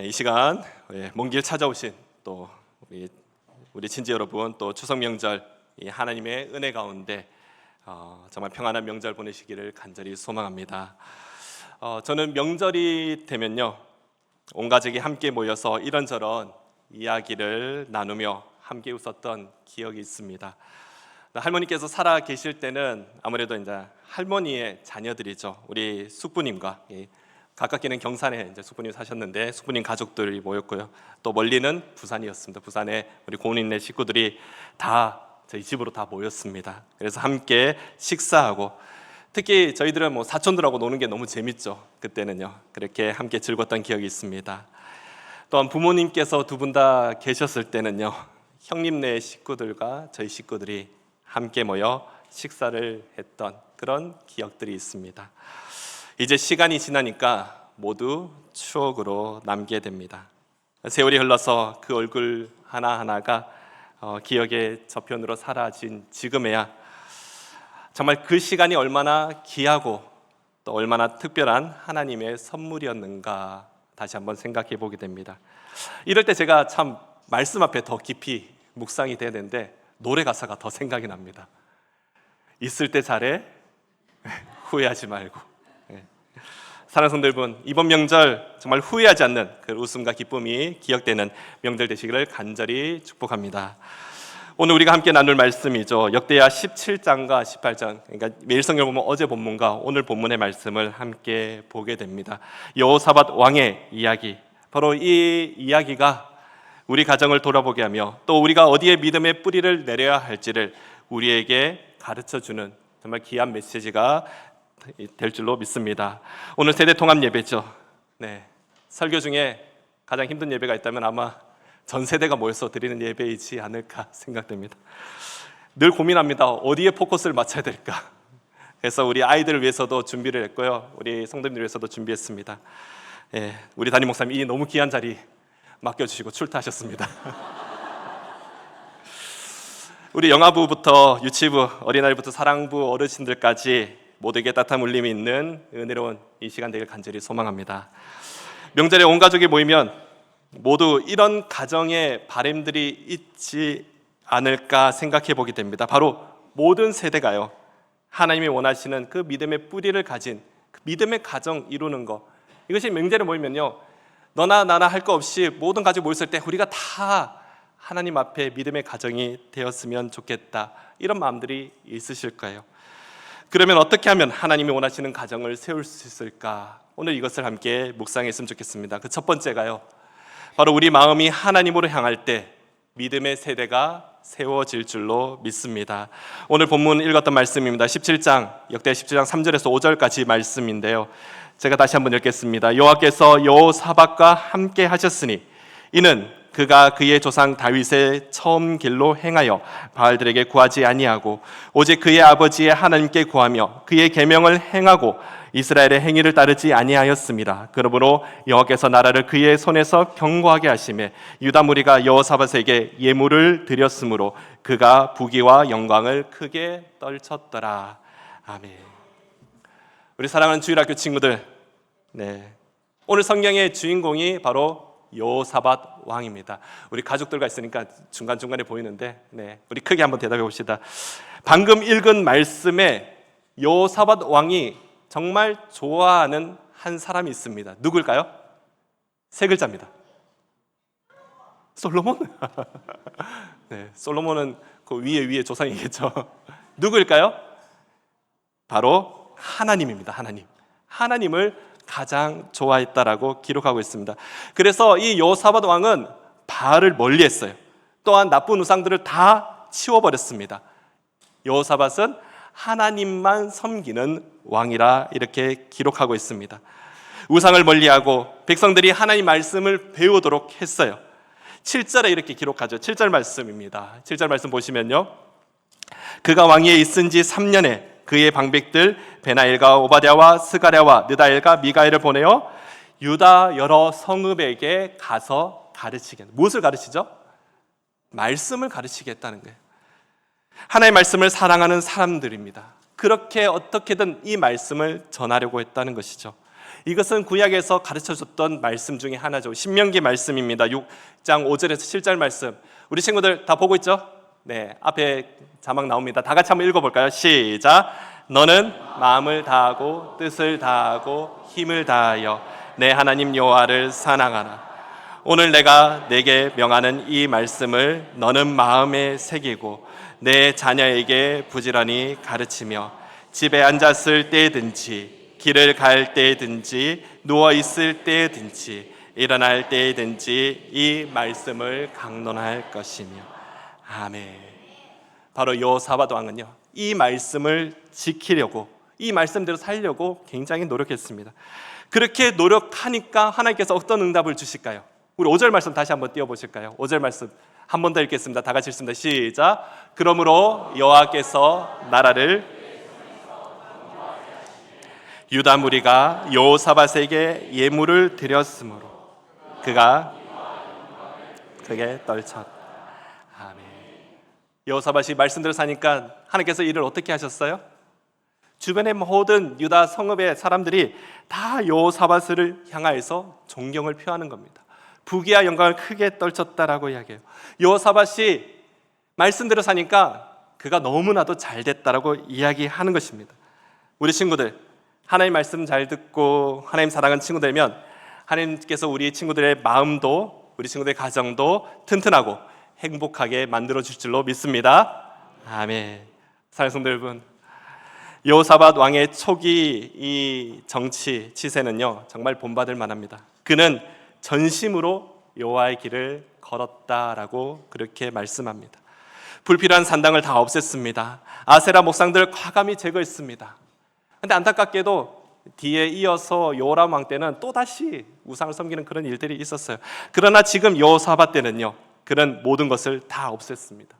네, 이 시간 예, 먼길 찾아오신 또 우리 우리 친지 여러분 또 추석 명절 이 하나님의 은혜 가운데 어, 정말 평안한 명절 보내시기를 간절히 소망합니다. 어, 저는 명절이 되면요 온 가족이 함께 모여서 이런저런 이야기를 나누며 함께 웃었던 기억이 있습니다. 할머니께서 살아 계실 때는 아무래도 이제 할머니의 자녀들이죠. 우리 숙부님과 이 가깝게는 경산에 이제 숙부님 사셨는데 숙부님 가족들이 모였고요. 또 멀리는 부산이었습니다. 부산에 우리 고은인네 식구들이 다 저희 집으로 다 모였습니다. 그래서 함께 식사하고 특히 저희들은 뭐 사촌들하고 노는 게 너무 재밌죠. 그때는요. 그렇게 함께 즐거웠던 기억이 있습니다. 또한 부모님께서 두 분 다 계셨을 때는요. 형님네 식구들과 저희 식구들이 함께 모여 식사를 했던 그런 기억들이 있습니다. 이제 시간이 지나니까 모두 추억으로 남게 됩니다. 세월이 흘러서 그 얼굴 하나하나가 어, 기억의 저편으로 사라진 지금에야 정말 그 시간이 얼마나 귀하고 또 얼마나 특별한 하나님의 선물이었는가 다시 한번 생각해 보게 됩니다. 이럴 때 제가 참 말씀 앞에 더 깊이 묵상이 되는데 노래 가사가 더 생각이 납니다. 있을 때 잘해 후회하지 말고. 예. 사랑하는 여러분, 이번 명절 정말 후회하지 않는 그 웃음과 기쁨이 기억되는 명절 되시기를 간절히 축복합니다. 오늘 우리가 함께 나눌 말씀이죠. 역대하 17장과 18장. 그러니까 매일 성경 보면 어제 본문과 오늘 본문의 말씀을 함께 보게 됩니다. 여호사밧 왕의 이야기. 바로 이 이야기가 우리 가정을 돌아보게 하며 또 우리가 어디에 믿음의 뿌리를 내려야 할지를 우리에게 가르쳐 주는 정말 귀한 메시지가 될 줄로 믿습니다. 오늘 세대 통합 예배죠. 네. 설교 중에 가장 힘든 예배가 있다면 아마 전 세대가 모여서 드리는 예배이지 않을까 생각됩니다. 늘 고민합니다. 어디에 포커스를 맞춰야 될까? 그래서 우리 아이들을 위해서도 준비를 했고요. 우리 성도님들 위해서도 준비했습니다. 예, 우리 담임 목사님 이 너무 귀한 자리 맡겨주시고 출타하셨습니다. 우리 영아부부터 유치부, 어린아이부터 사랑부, 어르신들까지 모두에게 따뜻한 울림이 있는 은혜로운 이 시간 되길 간절히 소망합니다. 명절에 온 가족이 모이면 모두 이런 가정의 바램들이 있지 않을까 생각해 보게 됩니다. 바로 모든 세대가요. 하나님이 원하시는 그 믿음의 뿌리를 가진 그 믿음의 가정 이루는 거. 이것이 명절에 모이면요. 너나 나나 할 거 없이 모든 가족 모였을 때 우리가 다 하나님 앞에 믿음의 가정이 되었으면 좋겠다. 이런 마음들이 있으실 거예요. 그러면 어떻게 하면 하나님이 원하시는 가정을 세울 수 있을까? 오늘 이것을 함께 묵상했으면 좋겠습니다. 그 첫 번째가요. 바로 우리 마음이 하나님으로 향할 때 믿음의 세대가 세워질 줄로 믿습니다. 오늘 본문 읽었던 말씀입니다. 17장 역대 17장 3절에서 5절까지 말씀인데요. 제가 다시 한번 읽겠습니다. 여호와께서 여호사밧과 함께 하셨으니 이는 그가 그의 조상 다윗의 처음 길로 행하여 바알들에게 구하지 아니하고 오직 그의 아버지의 하나님께 구하며 그의 계명을 행하고 이스라엘의 행위를 따르지 아니하였습니다. 그러므로 여호와께서 나라를 그의 손에서 경고하게 하심에 유다 무리가 여호사밧에게 예물을 드렸으므로 그가 부귀와 영광을 크게 떨쳤더라. 아멘. 우리 사랑하는 주일학교 친구들, 네. 오늘 성경의 주인공이 바로 여호사밧 왕입니다. 우리 가족들과 있으니까 중간 중간에 보이는데, 네. 우리 크게 한번 대답해 봅시다. 방금 읽은 말씀에 여호사밧 왕이 정말 좋아하는 한 사람이 있습니다. 누굴까요? 세 글자입니다. 솔로몬? 네, 솔로몬은 그 위에 위에 조상이겠죠. 누구일까요? 바로 하나님입니다. 하나님. 하나님을 가장 좋아했다라고 기록하고 있습니다. 그래서 이 여호사밧 왕은 바알을 멀리했어요. 또한 나쁜 우상들을 다 치워버렸습니다. 여호사밧은 하나님만 섬기는 왕이라 이렇게 기록하고 있습니다. 우상을 멀리하고 백성들이 하나님 말씀을 배우도록 했어요. 7절에 이렇게 기록하죠. 7절 말씀입니다. 7절 말씀 보시면요. 그가 왕위에 있은 지 3년에 그의 방백들 베나엘과 오바댜와 스가랴와 느다엘과 미가엘을 보내어 유다 여러 성읍에게 가서 가르치게. 무엇을 가르치죠? 말씀을 가르치겠다는 거예요. 하나님의 말씀을 사랑하는 사람들입니다. 그렇게 어떻게든 이 말씀을 전하려고 했다는 것이죠. 이것은 구약에서 가르쳐 줬던 말씀 중에 하나죠. 신명기 말씀입니다. 6장 5절에서 7절 말씀. 우리 친구들 다 보고 있죠? 네, 앞에 자막 나옵니다. 다 같이 한번 읽어볼까요? 시작. 너는 마음을 다하고 뜻을 다하고 힘을 다하여 내 하나님 여호와를 사랑하라. 오늘 내가 내게 명하는 이 말씀을 너는 마음에 새기고 내 자녀에게 부지런히 가르치며 집에 앉았을 때든지 길을 갈 때든지 누워 있을 때든지 일어날 때든지 이 말씀을 강론할 것이며 아멘. 바로 여호사밧 왕은요 이 말씀을 지키려고 이 말씀대로 살려고 굉장히 노력했습니다. 그렇게 노력하니까 하나님께서 어떤 응답을 주실까요? 우리 5절 말씀 다시 한번 띄워 보실까요? 5절 말씀 한 번 더 읽겠습니다. 다 같이 읽습니다. 시작. 그러므로 여호와께서 나라를 유다 무리가 여호사밧에게 예물을 드렸으므로 그가 그게 떨쳤. 아멘. 여호사밧이 말씀대로 사니까 하나님께서 이를 어떻게 하셨어요? 주변의 모든 유다 성읍의 사람들이 다 여호사밧을 향하여서 존경을 표하는 겁니다. 부귀와 영광을 크게 떨쳤다라고 이야기해요. 여호사밧이 말씀대로 사니까 그가 너무나도 잘 됐다라고 이야기하는 것입니다. 우리 친구들 하나님 말씀 잘 듣고 하나님 사랑하는 친구 되면 하나님께서 우리 친구들의 마음도 우리 친구들의 가정도 튼튼하고 행복하게 만들어 주실 줄로 믿습니다. 아멘. 사랑하는 성도 여러분, 여호사밧 왕의 초기 이 정치 치세는요 정말 본받을 만합니다. 그는 전심으로 여호와의 길을 걸었다라고 그렇게 말씀합니다. 불필요한 산당을 다 없앴습니다. 아세라 목상들을 과감히 제거했습니다. 근데 안타깝게도 뒤에 이어서 요람 왕 때는 또 다시 우상을 섬기는 그런 일들이 있었어요. 그러나 지금 여호사밧 때는요 그런 모든 것을 다 없앴습니다.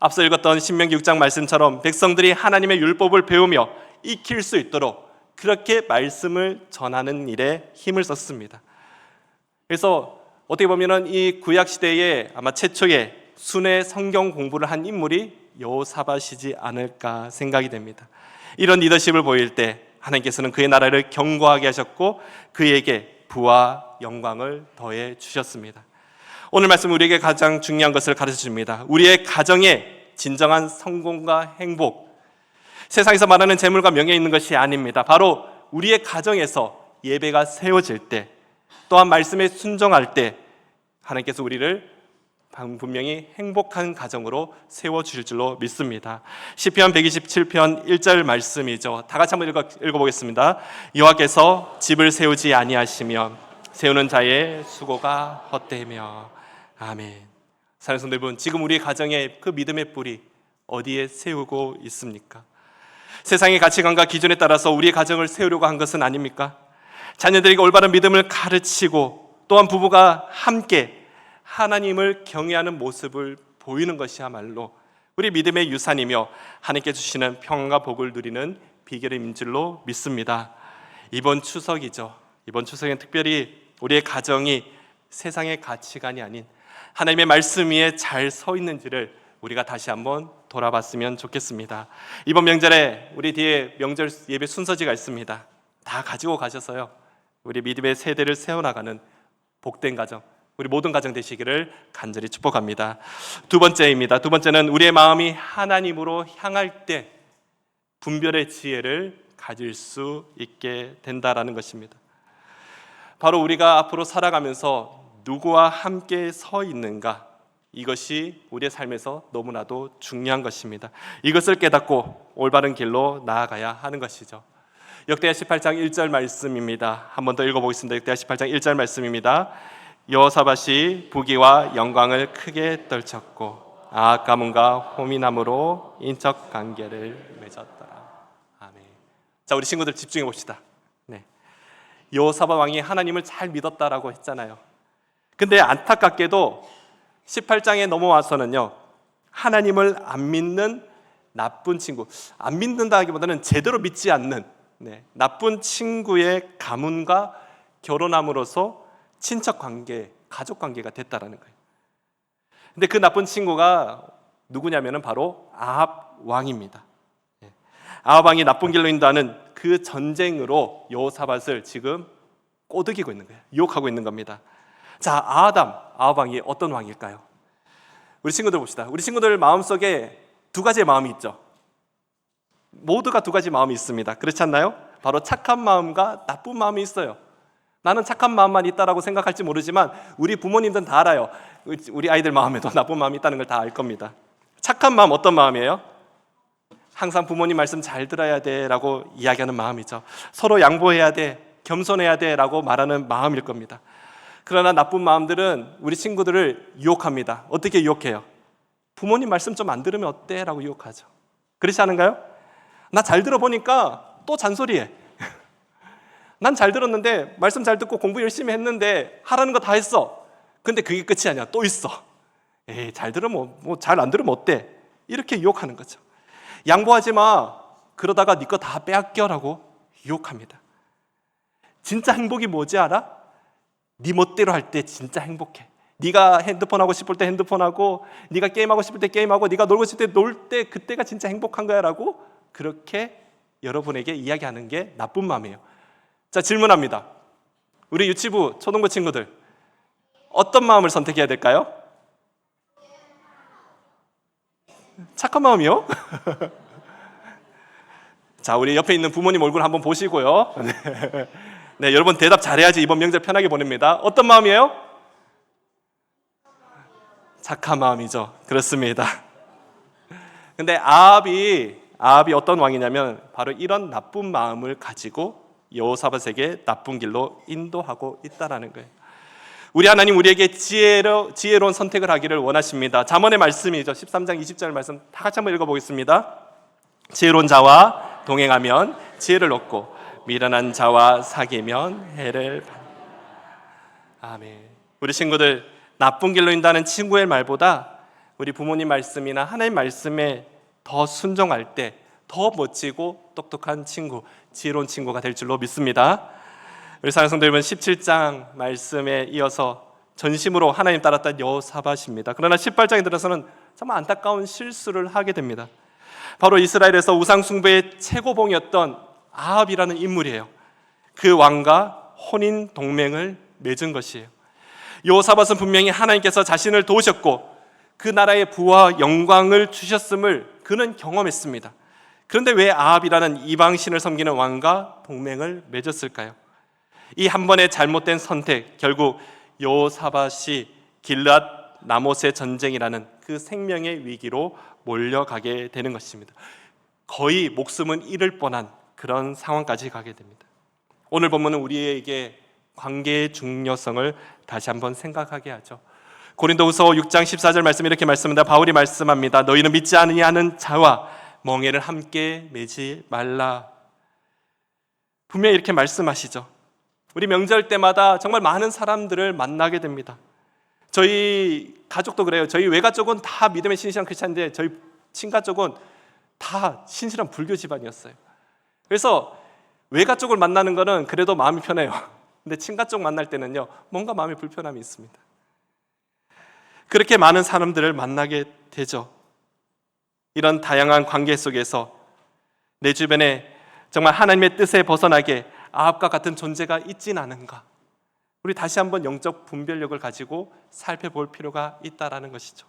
앞서 읽었던 신명기 6장 말씀처럼 백성들이 하나님의 율법을 배우며 익힐 수 있도록 그렇게 말씀을 전하는 일에 힘을 썼습니다. 그래서 어떻게 보면은 이 구약 시대에 아마 최초의 순회 성경 공부를 한 인물이 여호사밧이지 않을까 생각이 됩니다. 이런 리더십을 보일 때 하나님께서는 그의 나라를 견고하게 하셨고 그에게 부와 영광을 더해 주셨습니다. 오늘 말씀 우리에게 가장 중요한 것을 가르쳐 줍니다. 우리의 가정의 진정한 성공과 행복, 세상에서 말하는 재물과 명예 있는 것이 아닙니다. 바로 우리의 가정에서 예배가 세워질 때, 또한 말씀에 순종할 때, 하나님께서 우리를 분명히 행복한 가정으로 세워 주실 줄로 믿습니다. 시편 127편 1절 말씀이죠. 다 같이 한번 읽어, 읽어보겠습니다. 여호와께서 집을 세우지 아니하시며 세우는 자의 수고가 헛되며 아멘. 사랑하는 여러분, 지금 우리 가정의 그 믿음의 뿌리 어디에 세우고 있습니까? 세상의 가치관과 기준에 따라서 우리의 가정을 세우려고 한 것은 아닙니까? 자녀들에게 올바른 믿음을 가르치고 또한 부부가 함께 하나님을 경외하는 모습을 보이는 것이야말로 우리 믿음의 유산이며 하나님께 주시는 평안과 복을 누리는 비결의 민줄로 믿습니다. 이번 추석이죠. 이번 추석엔 특별히 우리의 가정이 세상의 가치관이 아닌 하나님의 말씀 위에 잘 서 있는지를 우리가 다시 한번 돌아봤으면 좋겠습니다. 이번 명절에 우리 뒤에 명절 예배 순서지가 있습니다. 다 가지고 가셔서요. 우리 믿음의 세대를 세워나가는 복된 가정, 우리 모든 가정 되시기를 간절히 축복합니다. 두 번째입니다. 두 번째는 우리의 마음이 하나님으로 향할 때 분별의 지혜를 가질 수 있게 된다라는 것입니다. 바로 우리가 앞으로 살아가면서 누구와 함께 서 있는가 이것이 우리의 삶에서 너무나도 중요한 것입니다. 이것을 깨닫고 올바른 길로 나아가야 하는 것이죠. 역대하 18장 1절 말씀입니다. 한 번 더 읽어보겠습니다. 역대하 18장 1절 말씀입니다. 여호사밧이 부귀와 영광을 크게 떨쳤고 아합 가문과 호미나무로 인적 관계를 맺었더라. 아멘. 자, 우리 친구들 집중해 봅시다. 네. 여호사밧 왕이 하나님을 잘 믿었다라고 했잖아요. 근데 안타깝게도 18장에 넘어와서는요. 하나님을 안 믿는 나쁜 친구, 안 믿는다기보다는 제대로 믿지 않는 네, 나쁜 친구의 가문과 결혼함으로써 친척 관계, 가족 관계가 됐다라는 거예요. 근데 그 나쁜 친구가 누구냐면은 바로 아합 왕입니다. 예. 아합 왕이 나쁜 길로 인도하는 그 전쟁으로 여호사밧을 지금 꼬드기고 있는 거예요. 유혹하고 있는 겁니다. 자, 아담, 아합 왕이 어떤 왕일까요? 우리 친구들 봅시다. 우리 친구들 마음속에 두 가지의 마음이 있죠. 모두가 두 가지 마음이 있습니다. 그렇지 않나요? 바로 착한 마음과 나쁜 마음이 있어요. 나는 착한 마음만 있다라고 생각할지 모르지만 우리 부모님들은 다 알아요. 우리 아이들 마음에도 나쁜 마음이 있다는 걸 다 알 겁니다. 착한 마음 어떤 마음이에요? 항상 부모님 말씀 잘 들어야 돼라고 이야기하는 마음이죠. 서로 양보해야 돼, 겸손해야 돼라고 말하는 마음일 겁니다. 그러나 나쁜 마음들은 우리 친구들을 유혹합니다. 어떻게 유혹해요? 부모님 말씀 좀 안 들으면 어때? 라고 유혹하죠. 그렇지 않은가요? 나 잘 들어보니까 또 잔소리해. 난 잘 들었는데, 말씀 잘 듣고 공부 열심히 했는데, 하라는 거 다 했어. 근데 그게 끝이 아니야. 또 있어. 에이, 잘 들으면, 뭐, 잘 안 들으면 어때? 이렇게 유혹하는 거죠. 양보하지 마. 그러다가 네 거 다 빼앗겨라고 유혹합니다. 진짜 행복이 뭐지 알아? 네 멋대로 할 때 진짜 행복해. 네가 핸드폰 하고 싶을 때 핸드폰 하고, 네가 게임 하고 싶을 때 게임 하고, 네가 놀고 싶을 때 놀 때 그때가 진짜 행복한 거야라고 그렇게 여러분에게 이야기하는 게 나쁜 마음이에요. 자 질문합니다. 우리 유치부 초등부 친구들 어떤 마음을 선택해야 될까요? 착한 마음이요? 자, 우리 옆에 있는 부모님 얼굴 한번 보시고요. 네. 네, 여러분 대답 잘해야지 이번 명절 편하게 보냅니다. 어떤 마음이에요? 착한 마음이죠. 그렇습니다. 근데 아합이 아합이 어떤 왕이냐면 바로 이런 나쁜 마음을 가지고 여호사밧에게 나쁜 길로 인도하고 있다라는 거예요. 우리 하나님 우리에게 지혜로, 지혜로운 선택을 하기를 원하십니다. 잠언의 말씀이죠. 13장 20절 말씀 다 같이 한번 읽어보겠습니다. 지혜로운 자와 동행하면 지혜를 얻고 미련한 자와 사귀면 해를 받. 아멘. 우리 친구들 나쁜 길로 인다는 친구의 말보다 우리 부모님 말씀이나 하나님 말씀에 더 순종할 때 더 멋지고 똑똑한 친구, 지혜로운 친구가 될 줄로 믿습니다. 우리 사랑 성도 여러분 17장 말씀에 이어서 전심으로 하나님 따랐던 여호사밧입니다. 그러나 18장에 들어서는 정말 안타까운 실수를 하게 됩니다. 바로 이스라엘에서 우상 숭배의 최고봉이었던 아합이라는 인물이에요. 그 왕과 혼인 동맹을 맺은 것이에요. 여호사밧은 분명히 하나님께서 자신을 도우셨고 그 나라의 부와 영광을 주셨음을 그는 경험했습니다. 그런데 왜 아합이라는 이방신을 섬기는 왕과 동맹을 맺었을까요? 이 한 번의 잘못된 선택 결국 여호사밧이 길앗 나못의 전쟁이라는 그 생명의 위기로 몰려가게 되는 것입니다. 거의 목숨은 잃을 뻔한 그런 상황까지 가게 됩니다. 오늘 본문은 우리에게 관계의 중요성을 다시 한번 생각하게 하죠. 고린도후서 6장 14절 말씀 이렇게 말씀합니다. 바울이 말씀합니다. 너희는 믿지 아니하는 자와 멍해를 함께 매지 말라. 분명히 이렇게 말씀하시죠. 우리 명절 때마다 정말 많은 사람들을 만나게 됩니다. 저희 가족도 그래요. 저희 외가 쪽은 다 믿음의 신실한 크리스찬인데 저희 친가 쪽은 다 신실한 불교 집안이었어요. 그래서 외가 쪽을 만나는 거는 그래도 마음이 편해요. 근데 친가 쪽 만날 때는요, 뭔가 마음이 불편함이 있습니다. 그렇게 많은 사람들을 만나게 되죠. 이런 다양한 관계 속에서 내 주변에 정말 하나님의 뜻에 벗어나게 아합과 같은 존재가 있진 않은가? 우리 다시 한번 영적 분별력을 가지고 살펴볼 필요가 있다라는 것이죠.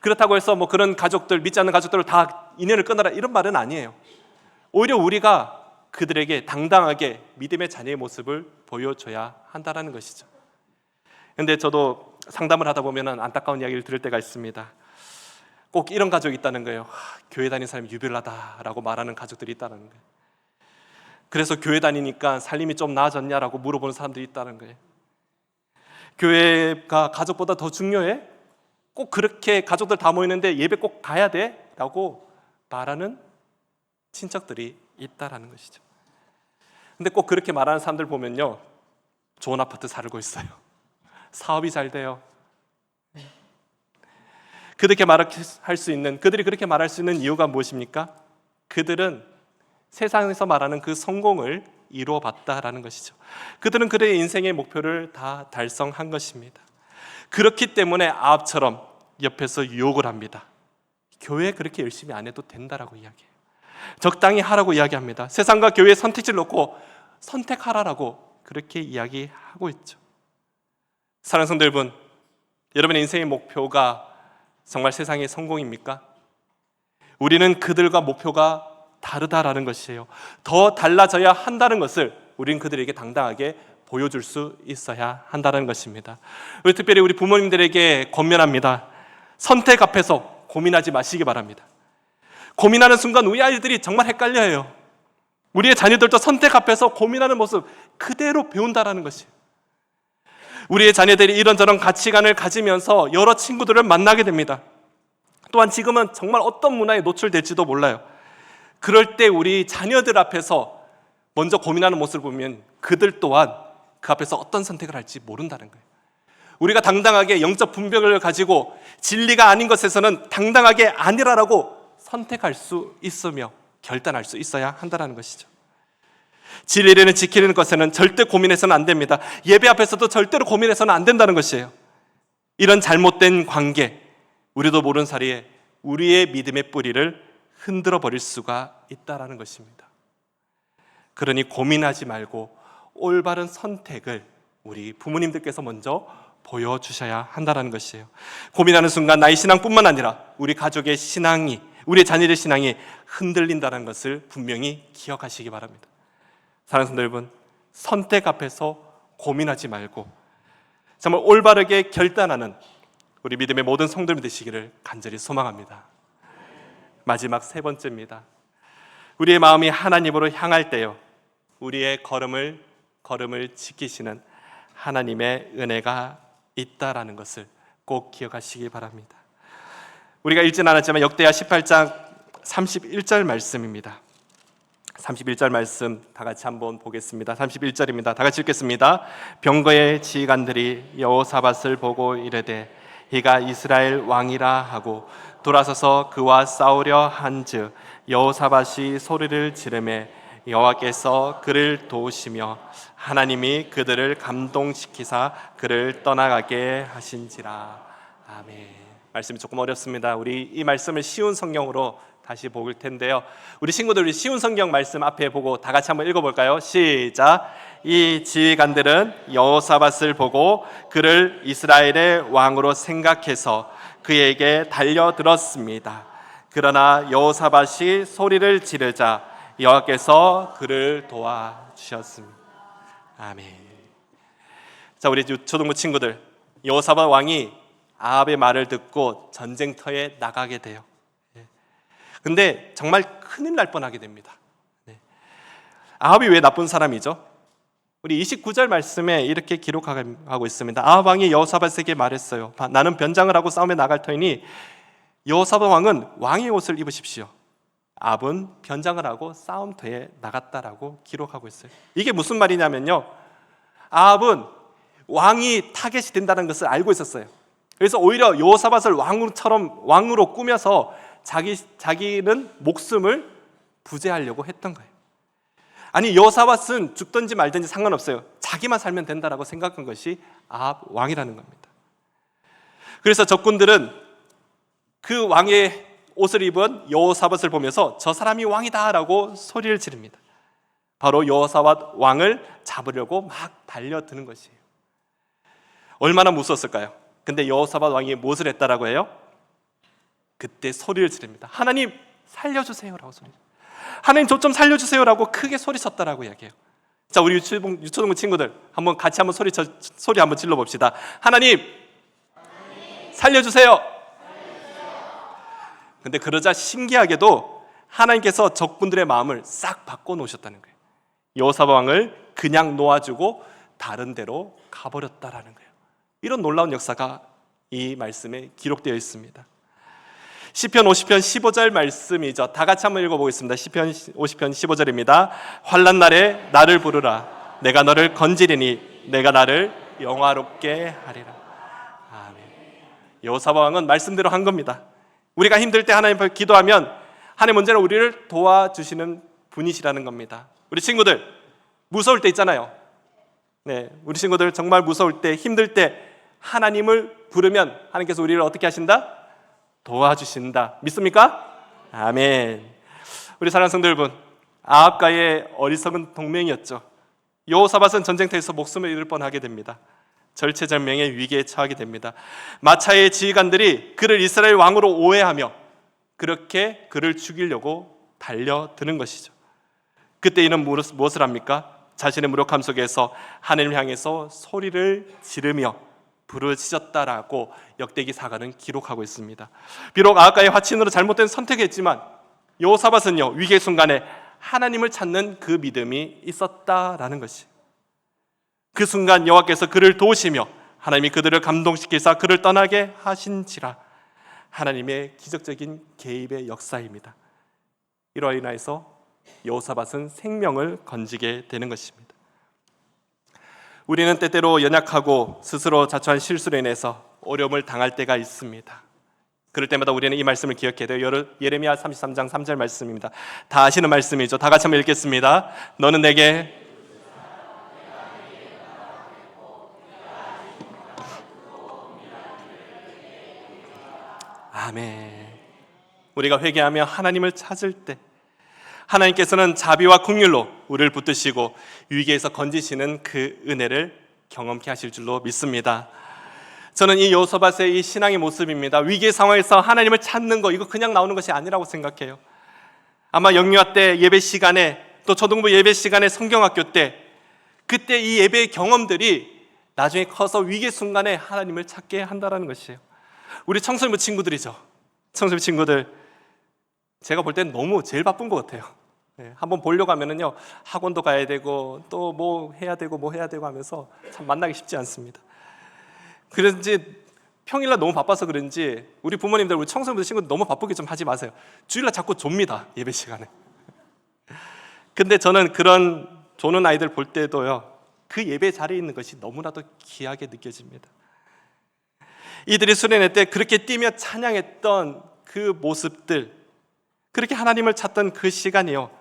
그렇다고 해서 뭐 그런 가족들 믿지 않는 가족들을 다 인연을 끊어라 이런 말은 아니에요. 오히려 우리가 그들에게 당당하게 믿음의 자녀의 모습을 보여줘야 한다라는 것이죠. 근데 저도 상담을 하다 보면 안타까운 이야기를 들을 때가 있습니다. 꼭 이런 가족이 있다는 거예요. 하, 교회 다니는 사람이 유별나다라고 말하는 가족들이 있다는 거예요. 그래서 교회 다니니까 살림이 좀 나아졌냐라고 물어보는 사람들이 있다는 거예요. 교회가 가족보다 더 중요해? 꼭 그렇게 가족들 다 모이는데 예배 꼭 가야 돼? 라고 말하는 친척들이 있다라는 것이죠. 근데 꼭 그렇게 말하는 사람들 보면요. 좋은 아파트 살고 있어요. 사업이 잘 돼요. 그렇게 말할 수 있는 그들이 그렇게 말할 수 있는 이유가 무엇입니까? 그들은 세상에서 말하는 그 성공을 이루어 봤다라는 것이죠. 그들은 그들의 인생의 목표를 다 달성한 것입니다. 그렇기 때문에 아합처럼 옆에서 유혹을 합니다. 교회 그렇게 열심히 안 해도 된다라고 이야기해요. 적당히 하라고 이야기합니다. 세상과 교회의 선택지를 놓고 선택하라라고 그렇게 이야기하고 있죠. 사랑하는 성도 여러분, 여러분의 인생의 목표가 정말 세상의 성공입니까? 우리는 그들과 목표가 다르다라는 것이에요. 더 달라져야 한다는 것을 우리는 그들에게 당당하게 보여줄 수 있어야 한다는 것입니다. 우리 특별히 우리 부모님들에게 권면합니다. 선택 앞에서 고민하지 마시기 바랍니다. 고민하는 순간 우리 아이들이 정말 헷갈려요. 우리의 자녀들도 선택 앞에서 고민하는 모습 그대로 배운다라는 것이에요. 우리의 자녀들이 이런저런 가치관을 가지면서 여러 친구들을 만나게 됩니다. 또한 지금은 정말 어떤 문화에 노출될지도 몰라요. 그럴 때 우리 자녀들 앞에서 먼저 고민하는 모습을 보면 그들 또한 그 앞에서 어떤 선택을 할지 모른다는 거예요. 우리가 당당하게 영적 분별을 가지고 진리가 아닌 것에서는 당당하게 아니라라고 선택할 수 있으며 결단할 수 있어야 한다는 것이죠. 진리를 지키는 것에는 절대 고민해서는 안 됩니다. 예배 앞에서도 절대로 고민해서는 안 된다는 것이에요. 이런 잘못된 관계, 우리도 모르는 사이에 우리의 믿음의 뿌리를 흔들어 버릴 수가 있다라는 것입니다. 그러니 고민하지 말고 올바른 선택을 우리 부모님들께서 먼저 보여주셔야 한다는 것이에요. 고민하는 순간 나의 신앙뿐만 아니라 우리 가족의 신앙이, 우리 자녀의 신앙이 흔들린다는 것을 분명히 기억하시기 바랍니다. 사랑하는 여러분, 선택 앞에서 고민하지 말고 정말 올바르게 결단하는 우리 믿음의 모든 성도님 되시기를 간절히 소망합니다. 마지막 세 번째입니다. 우리의 마음이 하나님으로 향할 때요. 우리의 걸음을 걸음을 지키시는 하나님의 은혜가 있다라는 것을 꼭 기억하시기 바랍니다. 우리가 읽진 않았지만 역대하 18장 31절 말씀입니다. 31절 말씀 다 같이 한번 보겠습니다. 31절입니다. 다 같이 읽겠습니다. 병거의 지휘관들이 여호사밧을 보고 이르되 이가 이스라엘 왕이라 하고 돌아서서 그와 싸우려 한즉 여호사밧이 소리를 지르매 여호와께서 그를 도우시며 하나님이 그들을 감동시키사 그를 떠나가게 하신지라 아멘. 말씀이 조금 어렵습니다. 우리 이 말씀을 쉬운 성경으로 다시 볼 텐데요. 우리 친구들 쉬운 성경 말씀 앞에 보고 다 같이 한번 읽어볼까요? 시작. 이 지휘관들은 여호사밧을 보고 그를 이스라엘의 왕으로 생각해서 그에게 달려들었습니다. 그러나 여호사밧이 소리를 지르자 여호와께서 그를 도와주셨습니다. 아멘. 자, 우리 초등부 친구들 여호사밧 왕이 아합의 말을 듣고 전쟁터에 나가게 돼요. 예. 근데 정말 큰일 날 뻔하게 됩니다. 네. 아합이 왜 나쁜 사람이죠? 우리 29절 말씀에 이렇게 기록하고 있습니다. 아합 왕이 여호사밧에게 말했어요. 나는 변장을 하고 싸움에 나갈 터이니 여호사밧 왕은 왕의 옷을 입으십시오. 아합은 변장을 하고 싸움터에 나갔다라고 기록하고 있어요. 이게 무슨 말이냐면요. 아합은 왕이 타겟이 된다는 것을 알고 있었어요. 그래서 오히려 여호사밧을 왕처럼 왕으로 꾸며서 자기 자기는 목숨을 부재하려고 했던 거예요. 아니 여호사밧은 죽든지 말든지 상관없어요. 자기만 살면 된다라고 생각한 것이 아합 왕이라는 겁니다. 그래서 적군들은 그 왕의 옷을 입은 여호사밧을 보면서 저 사람이 왕이다라고 소리를 지릅니다. 바로 여호사밧 왕을 잡으려고 막 달려드는 것이에요. 얼마나 무서웠을까요? 근데 여호사밧 왕이 무엇을 했다라고 해요? 그때 소리를 지릅니다. 하나님 살려주세요라고 소리. 하나님 저 좀 살려주세요라고 크게 소리쳤다라고 이야기해요. 자 우리 유초등, 유초등 친구들 한번 같이 한번 소리 소리 한번 질러 봅시다. 하나님 살려주세요. 근데 그러자 신기하게도 하나님께서 적군들의 마음을 싹 바꿔 놓으셨다는 거예요. 여호사밧 왕을 그냥 놓아주고 다른 데로 가버렸다라는 거예요. 이런 놀라운 역사가 이 말씀에 기록되어 있습니다. 시편 50편 15절 말씀이죠. 다 같이 한번 읽어보겠습니다. 시편 50편 15절입니다. 환란 날에 나를 부르라. 내가 너를 건지리니 내가 나를 영화롭게 하리라. 아멘. 여호사밧 왕은 말씀대로 한 겁니다. 우리가 힘들 때 하나님 앞에 기도하면 하나님 언제나 우리를 도와주시는 분이시라는 겁니다. 우리 친구들 무서울 때 있잖아요. 네, 우리 친구들 정말 무서울 때 힘들 때 하나님을 부르면 하나님께서 우리를 어떻게 하신다? 도와주신다. 믿습니까? 아멘. 우리 사랑하는 성도 여러분, 아합과의 어리석은 동맹이었죠. 여호사밧은 전쟁터에서 목숨을 잃을 뻔하게 됩니다. 절체절명의 위기에 처하게 됩니다. 마차의 지휘관들이 그를 이스라엘 왕으로 오해하며 그렇게 그를 죽이려고 달려드는 것이죠. 그때 이는 무엇- 무엇을 합니까? 자신의 무력함 속에서 하나님 향해서 소리를 지르며 부르짖었다라고 역대기 사가는 기록하고 있습니다. 비록 아하가의 화친으로 잘못된 선택했지만 여호사밧은요 위기의 순간에 하나님을 찾는 그 믿음이 있었다라는 것이. 그 순간 여호와께서 그를 도우시며 하나님이 그들을 감동시키사 그를 떠나게 하신지라 하나님의 기적적인 개입의 역사입니다. 이로 인하여서 여호사밧은 생명을 건지게 되는 것입니다. 우리는 때때로 연약하고 스스로 자초한 실수로 인해서 어려움을 당할 때가 있습니다. 그럴 때마다 우리는 이 말씀을 기억해야 돼요. 예레미야 33장 3절 말씀입니다. 다 아시는 말씀이죠. 다 같이 한번 읽겠습니다. 너는 내게 아멘. 우리가 회개하며 하나님을 찾을 때 하나님께서는 자비와 긍휼로 우리를 붙드시고 위기에서 건지시는 그 은혜를 경험케 하실 줄로 믿습니다. 저는 이 여호사밧의 이 신앙의 모습입니다. 위기의 상황에서 하나님을 찾는 거 이거 그냥 나오는 것이 아니라고 생각해요. 아마 영유아 때 예배 시간에 또 초등부 예배 시간에 성경학교 때 그때 이 예배의 경험들이 나중에 커서 위기의 순간에 하나님을 찾게 한다라는 것이에요. 우리 청소년부 친구들이죠. 청소년부 친구들 제가 볼 땐 너무 제일 바쁜 것 같아요. 네, 한번 보려고 하면은요 학원도 가야 되고 또 뭐 해야 되고 뭐 해야 되고 하면서 참 만나기 쉽지 않습니다. 그런지 평일날 너무 바빠서 그런지 우리 부모님들 우리 청소년들 친구들 너무 바쁘게 좀 하지 마세요. 주일날 자꾸 좁니다 예배 시간에. 근데 저는 그런 조는 아이들 볼 때도요 그 예배 자리에 있는 것이 너무나도 귀하게 느껴집니다. 이들이 수련회 때 그렇게 뛰며 찬양했던 그 모습들, 그렇게 하나님을 찾던 그 시간이요.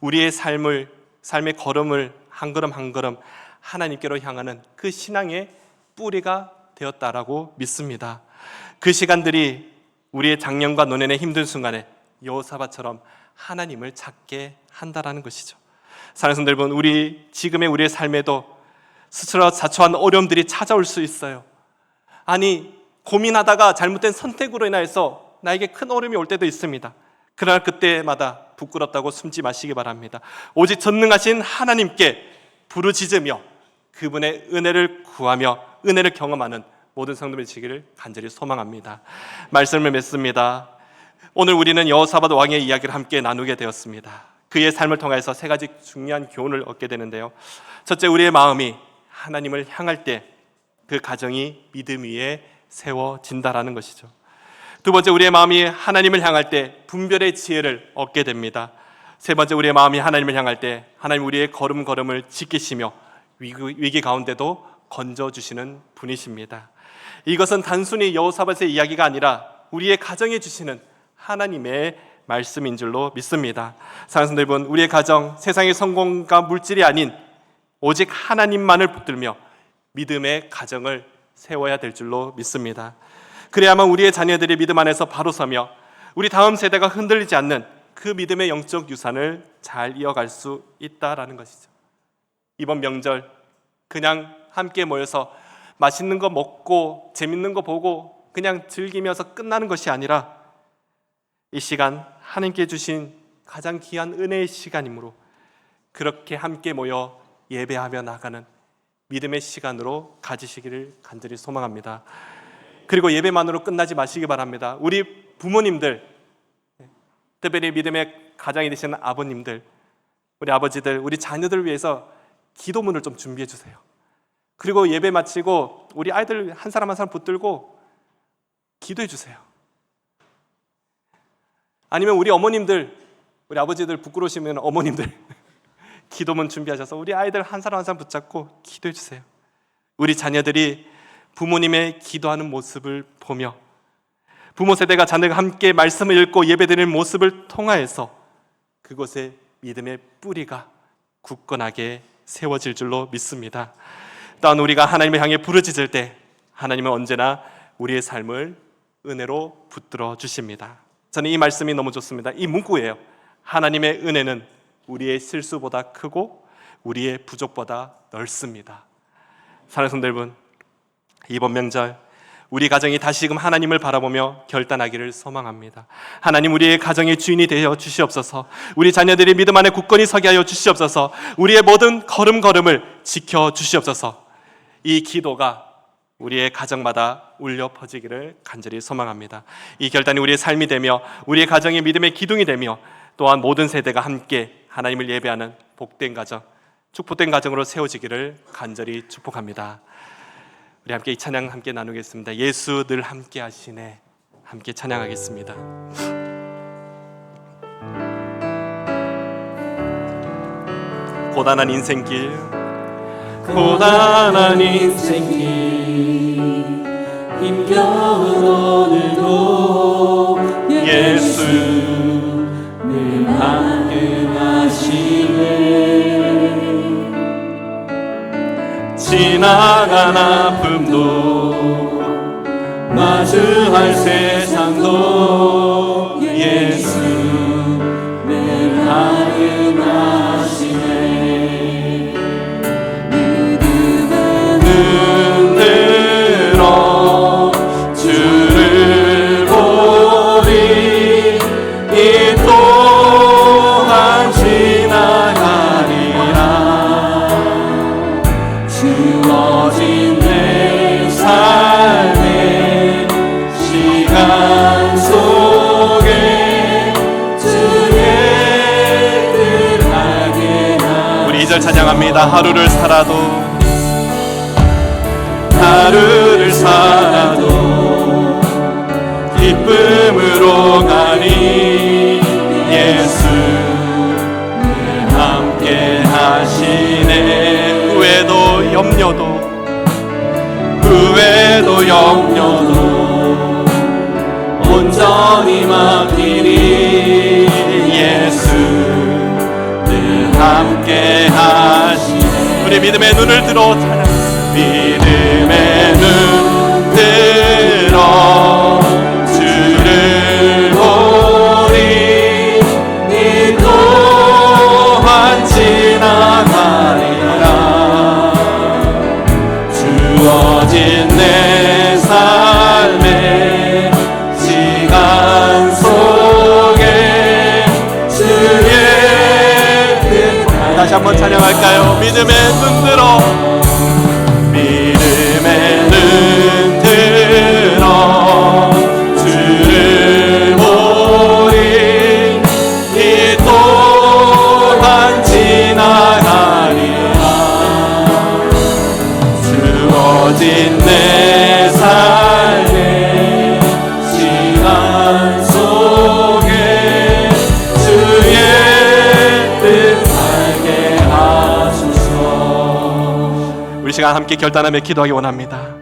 우리의 삶을, 삶의 걸음을 한 걸음 한 걸음 하나님께로 향하는 그 신앙의 뿌리가 되었다라고 믿습니다. 그 시간들이 우리의 작년과 노년의 힘든 순간에 여호사밧처럼 하나님을 찾게 한다라는 것이죠. 사랑하는 여러분, 우리 지금의 우리의 삶에도 스스로 자초한 어려움들이 찾아올 수 있어요. 아니 고민하다가 잘못된 선택으로 인하여서 나에게 큰 어려움이 올 때도 있습니다. 그러나 그때마다 부끄럽다고 숨지 마시기 바랍니다. 오직 전능하신 하나님께 부르짖으며 그분의 은혜를 구하며 은혜를 경험하는 모든 성도들이 되기를 간절히 소망합니다. 말씀을 맺습니다. 오늘 우리는 여호사밧 왕의 이야기를 함께 나누게 되었습니다. 그의 삶을 통해서 세 가지 중요한 교훈을 얻게 되는데요. 첫째, 우리의 마음이 하나님을 향할 때 그 가정이 믿음 위에 세워진다라는 것이죠. 두 번째, 우리의 마음이 하나님을 향할 때 분별의 지혜를 얻게 됩니다. 세 번째, 우리의 마음이 하나님을 향할 때 하나님 우리의 걸음걸음을 지키시며 위기, 가운데도 건져 주시는 분이십니다. 이것은 단순히 여호사밧의 이야기가 아니라 우리의 가정에 주시는 하나님의 말씀인 줄로 믿습니다. 사랑하는 여러분, 우리의 가정 세상의 성공과 물질이 아닌 오직 하나님만을 붙들며 믿음의 가정을 세워야 될 줄로 믿습니다. 그래야만 우리의 자녀들이 믿음 안에서 바로 서며 우리 다음 세대가 흔들리지 않는 그 믿음의 영적 유산을 잘 이어갈 수 있다라는 것이죠. 이번 명절 그냥 함께 모여서 맛있는 거 먹고 재밌는 거 보고 그냥 즐기면서 끝나는 것이 아니라 이 시간 하나님께 주신 가장 귀한 은혜의 시간이므로 그렇게 함께 모여 예배하며 나가는 믿음의 시간으로 가지시기를 간절히 소망합니다. 그리고 예배만으로 끝나지 마시기 바랍니다. 우리 부모님들, 특별히 믿음의 가장이 되시는 아버님들, 우리 아버지들, 우리 자녀들을 위해서 기도문을 좀 준비해 주세요. 그리고 예배 마치고 우리 아이들 한 사람 한 사람 붙들고 기도해 주세요. 아니면 우리 어머님들, 우리 아버지들 부끄러우시면 어머님들 기도문 준비하셔서 우리 아이들 한 사람 한 사람 붙잡고 기도해 주세요. 우리 자녀들이 부모님의 기도하는 모습을 보며 부모 세대가 자녀가 함께 말씀을 읽고 예배드리는 모습을 통하여서 그곳에 믿음의 뿌리가 굳건하게 세워질 줄로 믿습니다. 또한 우리가 하나님을 향해 부르짖을 때 하나님은 언제나 우리의 삶을 은혜로 붙들어 주십니다. 저는 이 말씀이 너무 좋습니다. 이 문구예요. 하나님의 은혜는 우리의 실수보다 크고 우리의 부족보다 넓습니다. 사랑하는 여러분, 이번 명절 우리 가정이 다시금 하나님을 바라보며 결단하기를 소망합니다. 하나님 우리의 가정의 주인이 되어 주시옵소서. 우리 자녀들이 믿음 안에 굳건히 서게 하여 주시옵소서. 우리의 모든 걸음걸음을 지켜 주시옵소서. 이 기도가 우리의 가정마다 울려 퍼지기를 간절히 소망합니다. 이 결단이 우리의 삶이 되며 우리의 가정이 믿음의 기둥이 되며 또한 모든 세대가 함께 하나님을 예배하는 복된 가정, 축복된 가정으로 세워지기를 간절히 축복합니다. 우리 함께 이 찬양 함께 나누겠습니다. 예수 늘 함께 하시네. 함께 찬양하겠습니다. 고단한 인생길 고단한 인생길 힘겨운 오늘도 지나간 아픔도 마주할 세상도 찬양합니다. 하루를 살아도 하루를 살아도 기쁨으로 가니 예수 늘 함께 하시네 후회도 염려도 후회도 염려도 온전히 맡기니 예수 늘 함께 하시네 믿음의 눈을 들어 한번 찬양할까요? 믿음의 눈 들어 함께 결단하며 기도하기 원합니다